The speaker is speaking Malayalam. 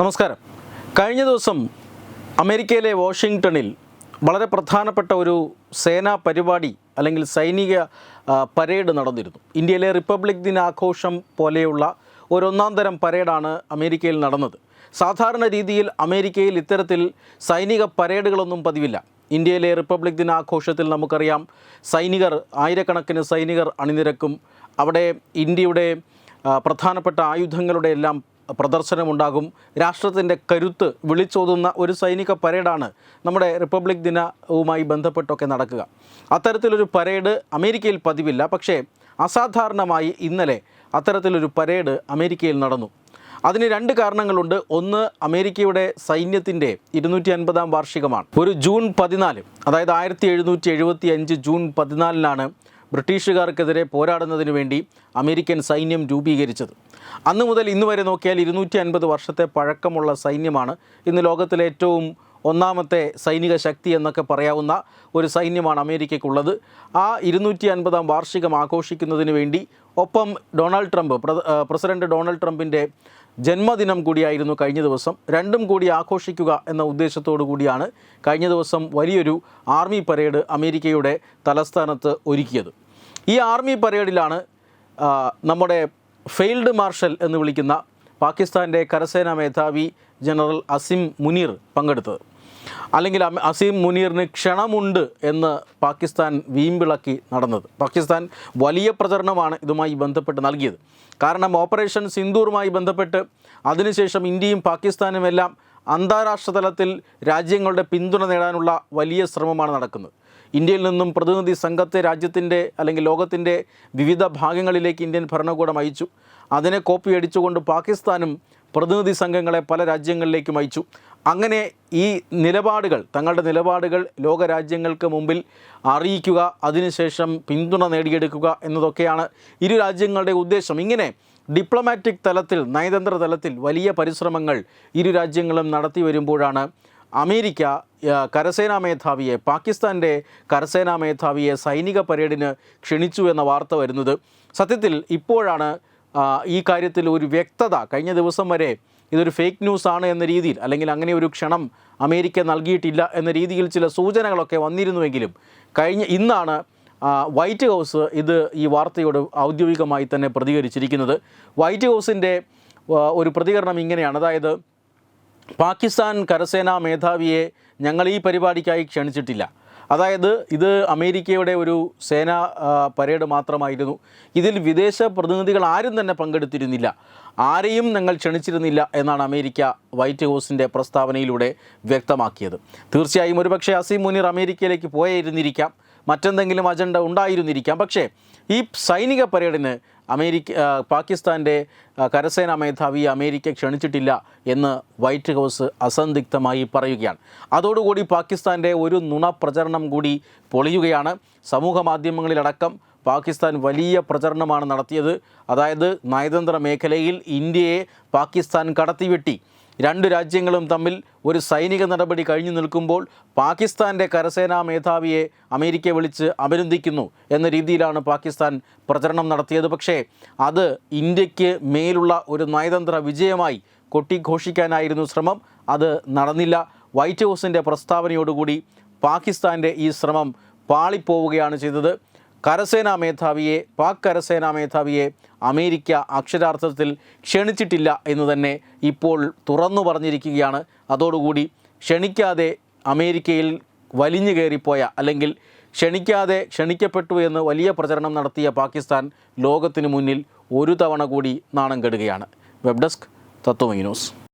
നമസ്കാരം. കഴിഞ്ഞ ദിവസം അമേരിക്കയിലെ വാഷിങ്ടണിൽ വളരെ പ്രധാനപ്പെട്ട ഒരു സേനാ പരിപാടി അല്ലെങ്കിൽ സൈനിക പരേഡ് നടന്നിരുന്നു. ഇന്ത്യയിലെ റിപ്പബ്ലിക് ദിനാഘോഷം പോലെയുള്ള ഒരു ഒന്നാം തരം പരേഡാണ് അമേരിക്കയിൽ നടന്നത്. സാധാരണ രീതിയിൽ അമേരിക്കയിൽ ഇത്തരത്തിൽ സൈനിക പരേഡുകളൊന്നും പതിവില്ല. ഇന്ത്യയിലെ റിപ്പബ്ലിക് ദിനാഘോഷത്തിൽ നമുക്കറിയാം സൈനികർ ആയിരക്കണക്കിന് സൈനികർ അണിനിരക്കും. അവിടെ ഇന്ത്യയുടെ പ്രധാനപ്പെട്ട ആയുധങ്ങളുടെ എല്ലാം പ്രദർശനമുണ്ടാകും. രാഷ്ട്രത്തിന്റെ കരുത്ത് വിളിച്ചോതുന്ന ഒരു സൈനിക പരേഡാണ് നമ്മുടെ റിപ്പബ്ലിക് ദിനവുമായി ബന്ധപ്പെട്ടൊക്കെ നടക്കുക. അത്തരത്തിലൊരു പരേഡ് അമേരിക്കയിൽ പതിവില്ല. പക്ഷേ അസാധാരണമായി ഇന്നലെ അത്തരത്തിലൊരു പരേഡ് അമേരിക്കയിൽ നടന്നു. അതിന് രണ്ട് കാരണങ്ങളുണ്ട്. ഒന്ന് അമേരിക്കയുടെ സൈന്യത്തിന്റെ ഇരുന്നൂറ്റി അൻപതാം വാർഷികമാണ്. ഒരു ജൂൺ പതിനാല് അതായത് ആയിരത്തി എഴുന്നൂറ്റി എഴുപത്തി അഞ്ച് ജൂൺ പതിനാലിനാണ് ബ്രിട്ടീഷുകാർക്കെതിരെ പോരാടുന്നതിന് വേണ്ടി അമേരിക്കൻ സൈന്യം രൂപീകരിച്ചത്. അന്നു മുതൽ ഇന്ന് വരെ നോക്കിയാൽ ഇരുന്നൂറ്റി അൻപത് വർഷത്തെ പഴക്കമുള്ള സൈന്യമാണ്. ഇന്ന് ലോകത്തിലെ ഏറ്റവും ഒന്നാമത്തെ സൈനിക ശക്തി എന്നൊക്കെ പറയാവുന്ന ഒരു സൈന്യമാണ് അമേരിക്കയ്ക്കുള്ളത്. ആ ഇരുന്നൂറ്റി അൻപതാം വാർഷികം ആഘോഷിക്കുന്നതിന് വേണ്ടി ഒപ്പം ഡൊണാൾഡ് ട്രംപ് പ്രസിഡന്റ് ഡൊണാൾഡ് ട്രംപിന്റെ ജന്മദിനം കൂടിയായിരുന്നു കഴിഞ്ഞ ദിവസം. രണ്ടും കൂടി ആഘോഷിക്കുക എന്ന ഉദ്ദേശത്തോടു കൂടിയാണ് കഴിഞ്ഞ ദിവസം വലിയൊരു ആർമി പരേഡ് അമേരിക്കയുടെ തലസ്ഥാനത്ത് ഒരുക്കിയത്. ഈ ആർമി പരേഡിലാണ് നമ്മുടെ ഫെയിൽഡ് മാർഷൽ എന്ന് വിളിക്കുന്ന പാകിസ്ഥാന്റെ കരസേനാ മേധാവി ജനറൽ അസിം മുനീർ പങ്കെടുത്തത്. അല്ലെങ്കിൽ അസീം മുനീറിന് ക്ഷണമുണ്ട് എന്ന് പാകിസ്ഥാൻ വീമ്പിളക്കി നടന്നത്. പാകിസ്ഥാൻ വലിയ പ്രചരണമാണ് ഇതുമായി ബന്ധപ്പെട്ട് നൽകിയത്. കാരണം ഓപ്പറേഷൻ സിന്ദൂറുമായി ബന്ധപ്പെട്ട് അതിനുശേഷം ഇന്ത്യയും പാകിസ്ഥാനും എല്ലാം അന്താരാഷ്ട്ര തലത്തിൽ രാജ്യങ്ങളുടെ പിന്തുണ നേടാനുള്ള വലിയ ശ്രമമാണ് നടക്കുന്നത്. ഇന്ത്യയിൽ നിന്നും പ്രതിനിധി സംഘത്തെ രാജ്യത്തിന്റെ അല്ലെങ്കിൽ ലോകത്തിന്റെ വിവിധ ഭാഗങ്ങളിലേക്ക് ഇന്ത്യൻ ഭരണകൂടം അയച്ചു. അതിനെ കോപ്പി അടിച്ചുകൊണ്ട് പാകിസ്ഥാനും പ്രതിനിധി സംഘങ്ങളെ പല രാജ്യങ്ങളിലേക്കും അയച്ചു. അങ്ങനെ ഈ നിലപാടുകൾ തങ്ങളുടെ നിലപാടുകൾ ലോകരാജ്യങ്ങൾക്ക് മുമ്പിൽ അറിയിക്കുക അതിനുശേഷം പിന്തുണ നേടിയെടുക്കുക എന്നതൊക്കെയാണ് ഇരു രാജ്യങ്ങളുടെ ഉദ്ദേശം. ഇങ്ങനെ ഡിപ്ലോമാറ്റിക് തലത്തിൽ നയതന്ത്ര തലത്തിൽ വലിയ പരിശ്രമങ്ങൾ ഇരു രാജ്യങ്ങളും നടത്തി വരുമ്പോഴാണ് അമേരിക്ക കരസേനാ മേധാവിയെ പാകിസ്ഥാന്റെ കരസേനാ മേധാവിയെ സൈനിക പരേഡിന് ക്ഷണിച്ചു എന്ന വാർത്ത വരുന്നത്. സത്യത്തിൽ ഇപ്പോഴാണ് ഈ കാര്യത്തിൽ ഒരു വ്യക്തത കഴിഞ്ഞ ദിവസം വരെ ഇതൊരു ഫേക്ക് ന്യൂസ് ആണ് എന്ന രീതിയിൽ അല്ലെങ്കിൽ അങ്ങനെ ഒരു ക്ഷണം അമേരിക്ക നൽകിയിട്ടില്ല എന്ന രീതിയിൽ ചില സൂചനകളൊക്കെ വന്നിരുന്നുവെങ്കിലും കഴിഞ്ഞ ഇന്നാണ് വൈറ്റ് ഹൗസ് ഇത് ഈ വാർത്തയോട് ഔദ്യോഗികമായി തന്നെ പ്രതികരിച്ചിരിക്കുന്നത്. വൈറ്റ് ഹൗസിന്റെ ഒരു പ്രതികരണം ഇങ്ങനെയാണ്. അതായത് പാകിസ്ഥാൻ കരസേനാ മേധാവിയെ ഞങ്ങൾ ഈ പരിപാടിക്കായി ക്ഷണിച്ചിട്ടില്ല. അതായത് ഇത് അമേരിക്കയുടെ ഒരു സേനാ പരേഡ് മാത്രമായിരുന്നു. ഇതിൽ വിദേശ പ്രതിനിധികൾ ആരും തന്നെ പങ്കെടുത്തിരുന്നില്ല. ആരെയും ഞങ്ങൾ ക്ഷണിച്ചിരുന്നില്ല എന്നാണ് അമേരിക്ക വൈറ്റ് ഹൗസിന്റെ പ്രസ്താവനയിലൂടെ വ്യക്തമാക്കിയത്. തീർച്ചയായും ഒരുപക്ഷെ അസീം മുനീർ അമേരിക്കയിലേക്ക് പോയിരുന്നിരിക്കാം മറ്റെന്തെങ്കിലും അജണ്ട ഉണ്ടായിരുന്നിരിക്കാം. പക്ഷേ ഈ സൈനിക പരേഡിന് അമേരിക്ക പാകിസ്ഥാന്റെ കരസേനാ മേധാവി അമേരിക്ക ക്ഷണിച്ചിട്ടില്ല എന്ന് വൈറ്റ് ഹൗസ് അസന്ദിഗ്ധമായി പറയുകയാണ്. അതോടുകൂടി പാകിസ്ഥാന്റെ ഒരു നുണ പ്രചരണം കൂടി പൊളിയുകയാണ്. സമൂഹ മാധ്യമങ്ങളിലടക്കം പാകിസ്ഥാൻ വലിയ പ്രചരണമാണ് നടത്തിയത്. അതായത് നയതന്ത്ര മേഖലയിൽ ഇന്ത്യയെ പാകിസ്ഥാൻ കടത്തിവെട്ടി. രണ്ട് രാജ്യങ്ങളും തമ്മിൽ ഒരു സൈനിക നടപടി കഴിഞ്ഞു നിൽക്കുമ്പോൾ പാകിസ്ഥാന്റെ കരസേനാ മേധാവിയെ അമേരിക്ക വിളിച്ച് അഭിനന്ദിക്കുന്നു എന്ന രീതിയിലാണ് പാകിസ്ഥാൻ പ്രചരണം നടത്തിയത്. പക്ഷേ അത് ഇന്ത്യയ്ക്ക് മേലുള്ള ഒരു നയതന്ത്ര വിജയമായി കൊട്ടിഘോഷിക്കാനായിരുന്നു ശ്രമം. അത് നടന്നില്ല. വൈറ്റ് ഹൗസിന്റെ പ്രസ്താവനയോടുകൂടി പാകിസ്ഥാന്റെ ഈ ശ്രമം പാളിപ്പോവുകയാണ് ചെയ്തത്. കരസേനാ മേധാവിയെ പാക് കരസേനാ മേധാവിയെ അമേരിക്ക അക്ഷരാർത്ഥത്തിൽ ക്ഷണിച്ചിട്ടില്ല എന്ന് തന്നെ ഇപ്പോൾ തുറന്നു പറഞ്ഞിരിക്കുകയാണ്. അതോടുകൂടി ക്ഷണിക്കാതെ അമേരിക്കയിൽ വലിഞ്ഞു കയറിപ്പോയ അല്ലെങ്കിൽ ക്ഷണിക്കാതെ ക്ഷണിക്കപ്പെട്ടു എന്ന് വലിയ പ്രചരണം നടത്തിയ പാകിസ്ഥാൻ ലോകത്തിനു മുന്നിൽ ഒരു തവണ കൂടി നാണം കെടുകയാണ്. Web desk news.